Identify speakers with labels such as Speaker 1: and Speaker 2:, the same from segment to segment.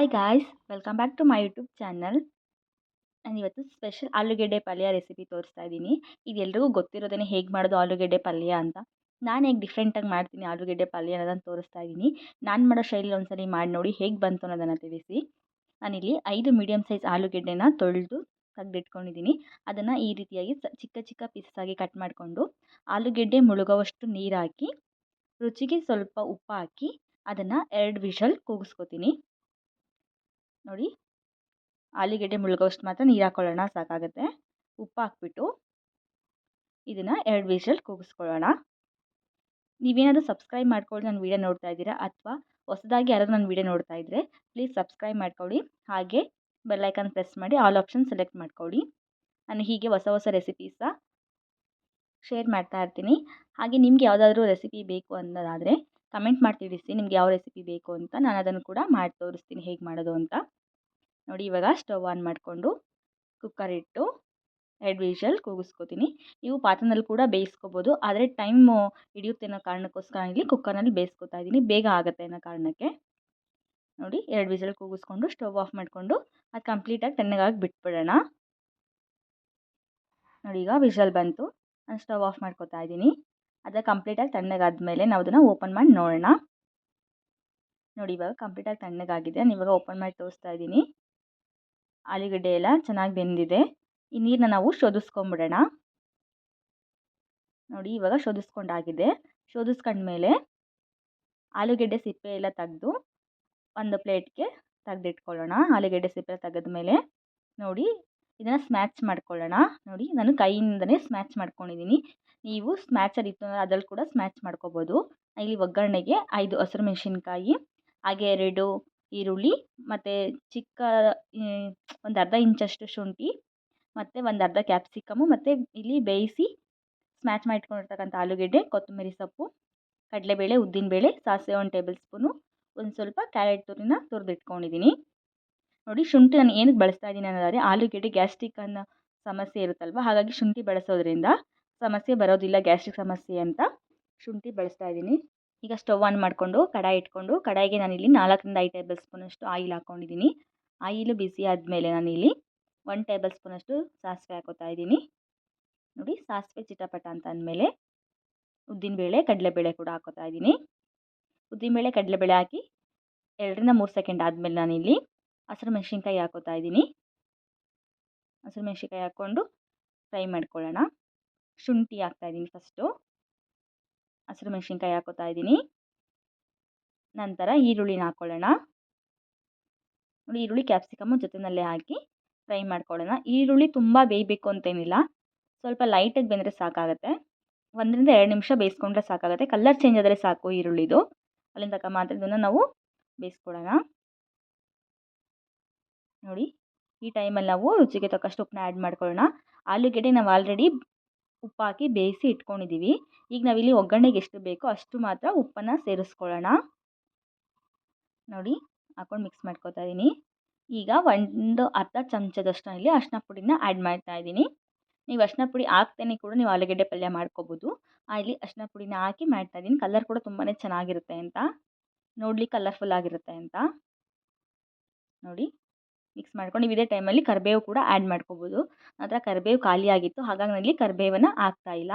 Speaker 1: Hi guys welcome back to my YouTube channel ನಾನು ಇವತ್ತು special ಆಲೂಗೆಡ್ಡೆ ಪಲ್ಯ ರೆಸಿಪಿ ತೋರಿಸ್ತಾ ಇದ್ದೀನಿ. ಇದೆಲ್ರಿಗೂ ಗೊತ್ತಿರೋದನ್ನೇ ಗೊತ್ತಿರೋದೇ ಹೇಗೆ ಮಾಡೋದು ಆಲೂಗೆಡ್ಡೆ ಪಲ್ಯ ಅಂತ. ನಾನು ಹೇಗೆ ಡಿಫ್ರೆಂಟಾಗಿ ಮಾಡ್ತೀನಿ ಆಲೂಗೆಡ್ಡೆ ಪಲ್ಯ ಅನ್ನೋದನ್ನು ತೋರಿಸ್ತಾ ಇದ್ದೀನಿ. ನಾನು ಮಾಡೋ ಶೈಲಿ ಒಂದ್ಸಲಿ ಮಾಡಿ ನೋಡಿ ಹೇಗೆ ಬಂತು ಅನ್ನೋದನ್ನು ತಿಳಿಸಿ. ನಾನಿಲ್ಲಿ ಐದು ಮೀಡಿಯಮ್ ಸೈಜ್ ಆಲೂಗೆಡ್ಡೆನ ತೊಳೆದು ತೆಗೆದಿಟ್ಕೊಂಡಿದ್ದೀನಿ. ಅದನ್ನು ಈ ರೀತಿಯಾಗಿ ಚಿಕ್ಕ ಚಿಕ್ಕ ಪೀಸಸ್ಸಾಗಿ ಕಟ್ ಮಾಡಿಕೊಂಡು ಆಲೂಗೆಡ್ಡೆ ಮುಳುಗೋವಷ್ಟು ನೀರು ಹಾಕಿ, ರುಚಿಗೆ ಸ್ವಲ್ಪ ಉಪ್ಪು ಹಾಕಿ, ಅದನ್ನು ಎರಡು ವಿಷಲ್ ಕೂಗಿಸ್ಕೊತೀನಿ. ನೋಡಿ. ಆಲೂಗೆಡ್ಡೆ ಮುಳುಗೋಷ್ಟು ಮಾತ್ರ ನೀರು ಹಾಕ್ಕೊಳ್ಳೋಣ ಸಾಕಾಗುತ್ತೆ. ಉಪ್ಪು ಹಾಕ್ಬಿಟ್ಟು ಇದನ್ನು ಎರಡು ವಿಷಲ್ ಕೂಗಿಸ್ಕೊಳ್ಳೋಣ. ನೀವೇನಾದರೂ ಸಬ್ಸ್ಕ್ರೈಬ್ ಮಾಡ್ಕೊಳ್ಳಿ ನನ್ನ ವೀಡಿಯೋ ನೋಡ್ತಾ ಇದ್ದೀರಾ ಅಥವಾ ಹೊಸದಾಗಿ ಯಾರಾದರೂ ನನ್ನ ವೀಡಿಯೋ ನೋಡ್ತಾ ಇದ್ದರೆ ಪ್ಲೀಸ್ ಸಬ್ಸ್ಕ್ರೈಬ್ ಮಾಡ್ಕೊಳ್ಳಿ. ಹಾಗೆ ಬೆಲ್ಲೈಕನ್ ಪ್ರೆಸ್ ಮಾಡಿ ಆಲ್ ಆಪ್ಷನ್ ಸೆಲೆಕ್ಟ್ ಮಾಡ್ಕೊಳ್ಳಿ. ನಾನು ಹೀಗೆ ಹೊಸ ಹೊಸ ರೆಸಿಪೀಸ ಶೇರ್ ಮಾಡ್ತಾ ಇರ್ತೀನಿ. ಹಾಗೆ ನಿಮ್ಗೆ ಯಾವುದಾದ್ರೂ ರೆಸಿಪಿ ಬೇಕು ಅನ್ನೋದಾದರೆ ಕಮೆಂಟ್ ಮಾಡಿ ತಿಳಿಸಿ ನಿಮ್ಗೆ ಯಾವ ರೆಸಿಪಿ ಬೇಕು ಅಂತ ನಾನು ಅದನ್ನು ಕೂಡ ಮಾಡಿ ತೋರಿಸ್ತೀನಿ ಹೇಗೆ ಮಾಡೋದು ಅಂತ. ನೋಡಿ ಇವಾಗ ಸ್ಟವ್ ಆನ್ ಮಾಡಿಕೊಂಡು ಕುಕ್ಕರ್ ಇಟ್ಟು ಎರಡು ವಿಷಲ್ ಕೂಗಿಸ್ಕೊತೀನಿ. ನೀವು ಪಾತ್ರೆನಲ್ಲಿ ಕೂಡ ಬೇಯಿಸ್ಕೋಬೋದು. ಆದರೆ ಟೈಮು ಹಿಡಿಯುತ್ತೆ ಅನ್ನೋ ಕಾರಣಕ್ಕೋಸ್ಕರ ಇಲ್ಲಿ ಕುಕ್ಕರ್ನಲ್ಲಿ ಬೇಯಿಸ್ಕೊತಾ ಇದ್ದೀನಿ. ಬೇಗ ಆಗುತ್ತೆ ಅನ್ನೋ ಕಾರಣಕ್ಕೆ. ನೋಡಿ ಎರಡು ವಿಷಲ್ ಕೂಗಿಸ್ಕೊಂಡು ಸ್ಟವ್ ಆಫ್ ಮಾಡಿಕೊಂಡು ಅದು ಕಂಪ್ಲೀಟಾಗಿ ತಣ್ಣಗಾಗಿ ಬಿಟ್ಬಿಡೋಣ. ನೋಡಿ ಈಗ ವಿಷಲ್ ಬಂತು. ನಾನು ಸ್ಟವ್ ಆಫ್ ಮಾಡ್ಕೊತಾ ಇದ್ದೀನಿ. ಅದು ಕಂಪ್ಲೀಟಾಗಿ ತಣ್ಣಗಾದ್ಮೇಲೆ ನಾವು ಅದನ್ನು ಓಪನ್ ಮಾಡಿ ನೋಡೋಣ. ನೋಡಿ ಇವಾಗ ಕಂಪ್ಲೀಟಾಗಿ ತಣ್ಣಗಾಗಿದೆ ನಾನು ಇವಾಗ ಓಪನ್ ಮಾಡಿ ತೋರಿಸ್ತಾ ಇದ್ದೀನಿ. ಆಲೂಗಡ್ಡೆ ಎಲ್ಲ ಚೆನ್ನಾಗಿ ಬೆಂದಿದೆ. ಈ ನೀರನ್ನ ನಾವು ಶೋಧಿಸ್ಕೊಂಬಿಡೋಣ. ನೋಡಿ ಇವಾಗ ಶೋಧಿಸ್ಕೊಂಡಾಗಿದೆ. ಶೋಧಿಸ್ಕೊಂಡ್ಮೇಲೆ ಆಲೂಗೆಡ್ಡೆ ಸಿಪ್ಪೆ ಎಲ್ಲ ತೆಗೆದು ಒಂದು ಪ್ಲೇಟ್ಗೆ ತೆಗೆದಿಟ್ಕೊಳ್ಳೋಣ. ಆಲೂಗೆಡ್ಡೆ ಸಿಪ್ಪೆ ತೆಗೆದ್ಮೇಲೆ ನೋಡಿ ಇದನ್ನು ಸ್ಮ್ಯಾಚ್ ಮಾಡ್ಕೊಳ್ಳೋಣ. ನೋಡಿ ನಾನು ಕೈಯಿಂದನೇ ಸ್ಮ್ಯಾಚ್ ಮಾಡ್ಕೊಂಡಿದ್ದೀನಿ. ನೀವು ಸ್ಮ್ಯಾಚರ್ ಇತ್ತು ಅಂದರೆ ಅದ್ರಲ್ಲಿ ಕೂಡ ಸ್ಮ್ಯಾಚ್ ಮಾಡ್ಕೋಬೋದು. ಇಲ್ಲಿ ಒಗ್ಗರಣೆಗೆ ಐದು ಹಸಿರು ಮೆಣಸಿನ್ಕಾಯಿ, ಹಾಗೆ ಎರಡು ಈರುಳ್ಳಿ, ಮತ್ತು ಚಿಕ್ಕ ಒಂದು ಅರ್ಧ ಇಂಚಷ್ಟು ಶುಂಠಿ, ಮತ್ತು ಒಂದು ಅರ್ಧ ಕ್ಯಾಪ್ಸಿಕಮ್ಮು ಮತ್ತು ಇಲ್ಲಿ ಬೇಯಿಸಿ ಸ್ಮ್ಯಾಚ್ ಮಾಡಿಟ್ಕೊಂಡಿರ್ತಕ್ಕಂಥ ಆಲೂಗೆಡ್ಡೆ, ಕೊತ್ತಂಬರಿ ಸೊಪ್ಪು, ಕಡಲೆಬೇಳೆ, ಉದ್ದಿನಬೇಳೆ, ಸಾಸಿವೆ ಒಂದು ಟೇಬಲ್ ಸ್ಪೂನು, ಒಂದು ಸ್ವಲ್ಪ ಕ್ಯಾರೆಟ್ ತುರಿನ ತುರಿದಿಟ್ಕೊಂಡಿದ್ದೀನಿ ನೋಡಿ ಶುಂಠಿ ನಾನು ಏನಕ್ಕೆ ಬಳಸ್ತಾ ಇದ್ದೀನಿ ಅನ್ನೋದಾದರೆ ಆಲೂಗೆಡ್ಡೆ ಗ್ಯಾಸ್ಟ್ರಿಕ್ ಅನ್ನೋ ಸಮಸ್ಯೆ ಇರುತ್ತಲ್ವ? ಹಾಗಾಗಿ ಶುಂಠಿ ಬಳಸೋದ್ರಿಂದ ಸಮಸ್ಯೆ ಬರೋದಿಲ್ಲ, ಗ್ಯಾಸ್ಟ್ರಿಕ್ ಸಮಸ್ಯೆ ಅಂತ ಶುಂಠಿ ಬಳಸ್ತಾ ಇದ್ದೀನಿ. ಈಗ ಸ್ಟವ್ ಆನ್ ಮಾಡಿಕೊಂಡು ಕಡಾಯಿ ಇಟ್ಕೊಂಡು, ಕಡಾಯಿಗೆ ನಾನಿಲ್ಲಿ ನಾಲ್ಕರಿಂದ ಐದು ಟೇಬಲ್ ಸ್ಪೂನಷ್ಟು ಆಯಿಲ್ ಹಾಕ್ಕೊಂಡಿದ್ದೀನಿ. ಆಯಿಲು ಬಿಸಿ ಆದಮೇಲೆ ನಾನಿಲ್ಲಿ ಒನ್ ಟೇಬಲ್ ಸ್ಪೂನಷ್ಟು ಸಾಸಿವೆ ಹಾಕೋತಾ ಇದ್ದೀನಿ. ನೋಡಿ, ಸಾಸಿವೆ ಚಿಟಪಟ ಅಂತ ಅಂದಮೇಲೆ ಉದ್ದಿನಬೇಳೆ, ಕಡಲೆಬೇಳೆ ಕೂಡ ಹಾಕೋತಾ ಇದ್ದೀನಿ. ಉದ್ದಿನಬೇಳೆ, ಕಡಲೆಬೇಳೆ ಹಾಕಿ ಎರಡರಿಂದ ಮೂರು ಸೆಕೆಂಡ್ ಆದಮೇಲೆ ನಾನಿಲ್ಲಿ ಹಸಿರು ಮೆಣಸಿನ್ಕಾಯಿ ಹಾಕೋತಾ ಇದ್ದೀನಿ. ಹಸಿರು ಮೆಣಸಿನ್ಕಾಯಿ ಹಾಕ್ಕೊಂಡು ಫ್ರೈ ಮಾಡ್ಕೊಳ್ಳೋಣ. ಶುಂಠಿ ಹಾಕ್ತಾಯಿದ್ದೀನಿ ಫಸ್ಟು. ಹಸಿರು ಮೆಣಸಿನ್ಕಾಯಿ ಹಾಕೋತಾ ಇದ್ದೀನಿ. ನಂತರ ಈರುಳ್ಳಿನ ಹಾಕ್ಕೊಳ್ಳೋಣ ನೋಡಿ, ಈರುಳ್ಳಿ ಕ್ಯಾಪ್ಸಿಕಮ್ಮು ಜೊತೆಯಲ್ಲೇ ಹಾಕಿ ಫ್ರೈ ಮಾಡ್ಕೊಳ್ಳೋಣ. ಈರುಳ್ಳಿ ತುಂಬ ಬೇಯಬೇಕು ಅಂತೇನಿಲ್ಲ. ಸ್ವಲ್ಪ ಲೈಟಾಗಿ ಬೆಂದರೆ ಸಾಕಾಗುತ್ತೆ. ಒಂದರಿಂದ ಎರಡು ನಿಮಿಷ ಬೇಯಿಸ್ಕೊಂಡ್ರೆ ಸಾಕಾಗುತ್ತೆ. ಕಲರ್ ಚೇಂಜ್ ಆದರೆ ಸಾಕು ಈರುಳ್ಳಿದು. ಅಲ್ಲಿಂದ ತಕ್ಕ ಮಾತ್ರ ಇದನ್ನು ನಾವು ಬೇಯಿಸ್ಕೊಳ್ಳೋಣ. ನೋಡಿ, ಈ ಟೈಮಲ್ಲಿ ನಾವು ರುಚಿಗೆ ತಕ್ಕಷ್ಟು ಉಪ್ಪನ್ನ ಆ್ಯಡ್ ಮಾಡ್ಕೊಳ್ಳೋಣ. ಆಲೂಗೆಡ್ಡೆ ನಾವು ಆಲ್ರೆಡಿ ಉಪ್ಪು ಹಾಕಿ ಬೇಯಿಸಿ ಇಟ್ಕೊಂಡಿದ್ದೀವಿ ಈಗ ನಾವಿಲ್ಲಿ ಒಗ್ಗರಣೆಗೆ ಎಷ್ಟು ಬೇಕೋ ಅಷ್ಟು ಮಾತ್ರ ಉಪ್ಪನ್ನು ಸೇರಿಸ್ಕೊಳ್ಳೋಣ. ನೋಡಿ ಹಾಕೊಂಡು ಮಿಕ್ಸ್ ಮಾಡ್ಕೊತಾ ಇದ್ದೀನಿ ಈಗ ಒಂದು ಅರ್ಧ ಚಮಚದಷ್ಟು ಇಲ್ಲಿ ಅರಿಶಿನ ಪುಡಿನ ಆ್ಯಡ್ ಮಾಡ್ತಾ ಇದ್ದೀನಿ ನೀವು ಅರಿಶಿನ ಪುಡಿ ಹಾಕ್ತೇನೆ ಕೂಡ ನೀವು ಆಲೂಗಡ್ಡೆ ಪಲ್ಯ ಮಾಡ್ಕೋಬೋದು. ಇಲ್ಲಿ ಅರಿಶಿನ ಪುಡಿನ ಹಾಕಿ ಮಾಡ್ತಾ ಇದ್ದೀನಿ ಕಲರ್ ಕೂಡ ತುಂಬಾ ಚೆನ್ನಾಗಿರುತ್ತೆ ಅಂತ. ನೋಡಲಿ ಕಲರ್ಫುಲ್ ಆಗಿರುತ್ತೆ ಅಂತ. ನೋಡಿ. ಮಿಕ್ಸ್ ಮಾಡ್ಕೊಂಡು ನೀವು ಇದೇ ಟೈಮಲ್ಲಿ ಕರಿಬೇವು ಕೂಡ ಆ್ಯಡ್ ಮಾಡ್ಕೋಬೋದು. ನಂತರ ಕರಿಬೇವು ಖಾಲಿ ಆಗಿತ್ತು, ಹಾಗಾಗಿ ನನಗೆ ಕರಿಬೇವನ್ನು ಹಾಕ್ತಾ ಇಲ್ಲ.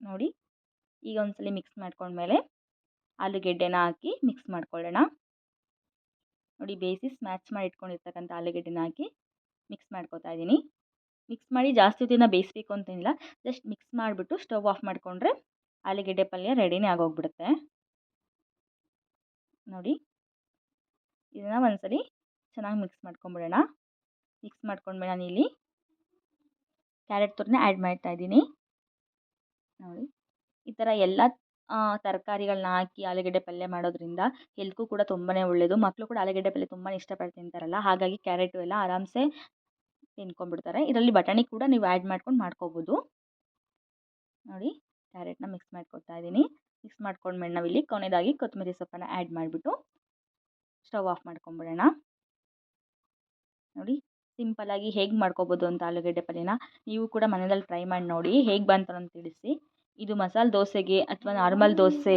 Speaker 1: ನೋಡಿ, ಈಗ ಒಂದ್ಸಲ ಮಿಕ್ಸ್ ಮಾಡ್ಕೊಂಡ್ಮೇಲೆ ಆಲೂಗೆಡ್ಡೆನ ಹಾಕಿ ಮಿಕ್ಸ್ ಮಾಡ್ಕೊಳ್ಳೋಣ. ನೋಡಿ, ಬೇಯಿಸಿ ಸ್ಮ್ಯಾಚ್ ಮಾಡಿ ಇಟ್ಕೊಂಡಿರ್ತಕ್ಕಂಥ ಆಲೂಗೆಡ್ಡೆನ ಹಾಕಿ ಮಿಕ್ಸ್ ಮಾಡ್ಕೊತಾ ಇದ್ದೀನಿ. ಮಿಕ್ಸ್ ಮಾಡಿ ಜಾಸ್ತಿ ಹೊತ್ತಿನ ಬೇಯಿಸ್ಬೇಕು ಅಂತೇನಿಲ್ಲ ಜಸ್ಟ್ ಮಿಕ್ಸ್ ಮಾಡಿಬಿಟ್ಟು ಸ್ಟವ್ ಆಫ್ ಮಾಡಿಕೊಂಡ್ರೆ ಆಲೂಗೆಡ್ಡೆ ಪಲ್ಯ ರೆಡಿನೇ ಆಗೋಗ್ಬಿಡುತ್ತೆ. ನೋಡಿ ಇದನ್ನು ಒಂದ್ಸರಿ ಚೆನ್ನಾಗಿ ಮಿಕ್ಸ್ ಮಾಡ್ಕೊಂಬಿಡೋಣ. ಮಿಕ್ಸ್ ಮಾಡ್ಕೊಂಡ್ಮೇಲೆ ಇಲ್ಲಿ ಕ್ಯಾರೆಟ್ ತುರ್ನೆ ಆ್ಯಡ್ ಮಾಡ್ತಾ ಇದ್ದೀನಿ. ನೋಡಿ, ಈ ಥರ ಎಲ್ಲ ತರಕಾರಿಗಳನ್ನ ಹಾಕಿ ಆಲೂಗಡ್ಡೆ ಪಲ್ಯ ಮಾಡೋದ್ರಿಂದ ಹೆಲ್ತ್ಗೂ ಕೂಡ ತುಂಬಾ ಒಳ್ಳೆಯದು ಮಕ್ಕಳು ಕೂಡ ಆಲೂಗಡ್ಡೆ ಪಲ್ಯ ತುಂಬಾ ಇಷ್ಟಪಟ್ಟು ತಿಂತಾರಲ್ಲ, ಹಾಗಾಗಿ ಕ್ಯಾರೆಟು ಎಲ್ಲ ಆರಾಮ್ಸೆ ತಿನ್ಕೊಂಡ್ಬಿಡ್ತಾರೆ ಇದರಲ್ಲಿ ಬಟಾಣಿ ಕೂಡ ನೀವು ಆ್ಯಡ್ ಮಾಡ್ಕೊಂಡು ಮಾಡ್ಕೋಬೋದು. ನೋಡಿ ಕ್ಯಾರೆಟ್ನ ಮಿಕ್ಸ್ ಮಾಡ್ಕೊತಾ ಇದ್ದೀನಿ. ಮಿಕ್ಸ್ ಮಾಡ್ಕೊಂಡ್ಮೇಲೆ ನಾವಿಲ್ಲಿ ಕೊನೆಯದಾಗಿ ಕೊತ್ತಂಬರಿ ಸೊಪ್ಪನ್ನು ಆ್ಯಡ್ ಮಾಡಿಬಿಟ್ಟು ಸ್ಟವ್ ಆಫ್ ಮಾಡ್ಕೊಂಬಿಡೋಣ. ನೋಡಿ ಸಿಂಪಲ್ಲಾಗಿ ಹೇಗೆ ಮಾಡ್ಕೋಬೋದು ಅಂತ ಆಲೂಗಡ್ಡೆ ಪಲ್ಯನ ನೀವು ಕೂಡ ಮನೆಯಲ್ಲಿ ಟ್ರೈ ಮಾಡಿ ನೋಡಿ, ಹೇಗೆ ಬಂತು ಅಂತ ತಿಳಿಸಿ. ಇದು ಮಸಾಲೆ ದೋಸೆಗೆ ಅಥವಾ ನಾರ್ಮಲ್ ದೋಸೆ,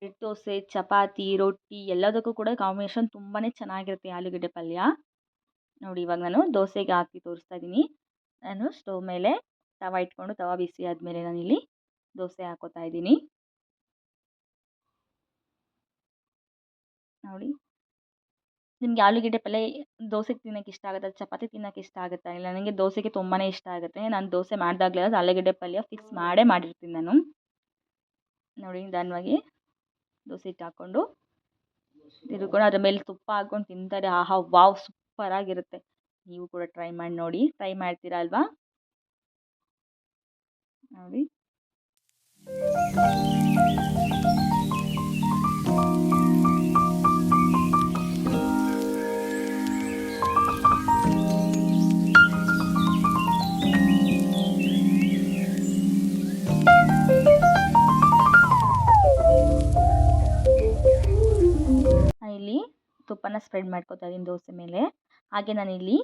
Speaker 1: ಬ್ರೆಡ್ ದೋಸೆ, ಚಪಾತಿ, ರೊಟ್ಟಿ ಎಲ್ಲದಕ್ಕೂ ಕೂಡ ಕಾಂಬಿನೇಷನ್ ತುಂಬಾ ಚೆನ್ನಾಗಿರುತ್ತೆ ಆಲೂಗಡ್ಡೆ ಪಲ್ಯ. ನೋಡಿ, ಇವಾಗ ನಾನು ದೋಸೆಗೆ ಹಾಕಿ ತೋರಿಸ್ತಾ ಇದ್ದೀನಿ ನಾನು ಸ್ಟವ್ ಮೇಲೆ ತವ ಇಟ್ಕೊಂಡು, ತವ ಬಿಸಿ ಆದಮೇಲೆ ನಾನಿಲ್ಲಿ ದೋಸೆ ಹಾಕೋತಾ ಇದ್ದೀನಿ ನೋಡಿ ನಿಮಗೆ ಆಲೂಗಡ್ಡೆ ಪಲ್ಯ ದೋಸೆಗೆ ತಿನ್ನೋಕ್ಕೆ ಇಷ್ಟ ಆಗುತ್ತೆ? ಚಪಾತಿ ತಿನ್ನೋಕ್ಕೆ ಇಷ್ಟ ಆಗುತ್ತಾ? ಇಲ್ಲ ನನಗೆ ದೋಸೆಗೆ ತುಂಬಾ ಇಷ್ಟ ಆಗುತ್ತೆ. ನಾನು ದೋಸೆ ಮಾಡಿದಾಗಲೇ ಆಲೂಗಡ್ಡೆ ಪಲ್ಯ ಫಿಕ್ಸ್ ಮಾಡೇ ಮಾಡಿರ್ತೀನಿ ನಾನು. ನೋಡಿ ನಿಧಾನವಾಗಿ ದೋಸೆ ಹಿಟ್ಟು ಹಾಕ್ಕೊಂಡು ತಿರುಕೊಂಡು ಅದ್ರ ಮೇಲೆ ತುಪ್ಪ ಹಾಕ್ಕೊಂಡು ತಿಂತಾರೆ. ಆಹಾ ವಾವ್ ಸೂಪರಾಗಿರುತ್ತೆ ನೀವು ಕೂಡ ಟ್ರೈ ಮಾಡಿ ನೋಡಿ. ಟ್ರೈ ಮಾಡ್ತೀರಾ ಅಲ್ವಾ? ನೋಡಿ. ಸ್ಪ್ರೆಡ್ ಮಾಡ್ಕೊತಾ ಇದ್ದೀನಿ ದೋಸೆ ಮೇಲೆ. ಹಾಗೆ ನಾನಿಲ್ಲಿ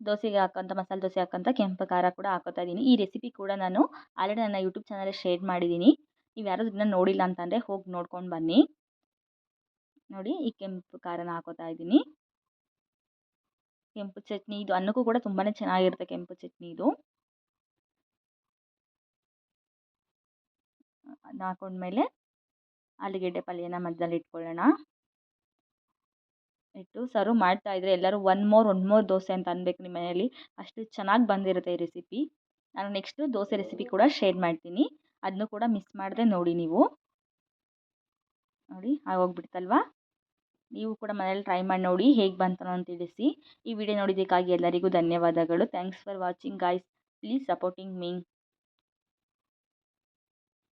Speaker 1: ದೋಸೆಗೆ ಹಾಕೋಂಥ ಮಸಾಲೆ ದೋಸೆ ಹಾಕೋಂಥ ಕೆಂಪು, ಖಾರ ಕೂಡ ಹಾಕೋತಾ ಇದ್ದೀನಿ ಈ ರೆಸಿಪಿ ಕೂಡ ನಾನು ಆಲ್ರೆಡಿ ನನ್ನ ಯೂಟ್ಯೂಬ್ ಚಾನಲಲ್ಲಿ ಶೇರ್ ಮಾಡಿದ್ದೀನಿ ನೀವು ಯಾರು ಇದನ್ನ ನೋಡಿಲ್ಲ ಅಂತಂದರೆ ಹೋಗಿ ನೋಡ್ಕೊಂಡು ಬನ್ನಿ. ನೋಡಿ ಈ ಕೆಂಪು ಖಾರನ ಹಾಕೋತಾ ಇದ್ದೀನಿ ಕೆಂಪು ಚಟ್ನಿ ಇದು ಅನ್ನಕ್ಕೂ ಕೂಡ ತುಂಬಾ ಚೆನ್ನಾಗಿರುತ್ತೆ ಕೆಂಪು ಚಟ್ನಿ ಇದು. ಅದನ್ನ ಹಾಕೊಂಡ್ಮೇಲೆ ಆಲೂಗೆಡ್ಡೆ ಪಲ್ಯನ ಮಧ್ಯದಲ್ಲಿ ಇಟ್ಕೊಳ್ಳೋಣ. ಇಟ್ಟು ಸರ್ವ್ ಮಾಡ್ತಾ ಇದ್ರೆ ಎಲ್ಲರೂ one more one more dosa ಅಂತ ಅನ್ಬೇಕು ನಿಮ್ಮ ಮನೆಯಲ್ಲಿ ಅಷ್ಟು ಚೆನ್ನಾಗಿ ಬಂದಿರುತ್ತೆ ಈ ರೆಸಿಪಿ. ನಾನು ನೆಕ್ಸ್ಟು ದೋಸೆ ರೆಸಿಪಿ ಕೂಡ ಶೇರ್ ಮಾಡ್ತೀನಿ. ಅದನ್ನು ಕೂಡ ಮಿಸ್ ಮಾಡದೆ ನೋಡಿ ನೀವು. ನೋಡಿ ಆಗೋಗ್ಬಿಡ್ತಲ್ವಾ ನೀವು ಕೂಡ ಮನೇಲಿ ಟ್ರೈ ಮಾಡಿ ನೋಡಿ ಹೇಗೆ ಬಂತನೋ ಅಂತ ತಿಳಿಸಿ. ಈ ವಿಡಿಯೋ ನೋಡಿದ್ದಕ್ಕಾಗಿ ಎಲ್ಲರಿಗೂ ಧನ್ಯವಾದಗಳು. Thanks for watching, guys. Please supporting me.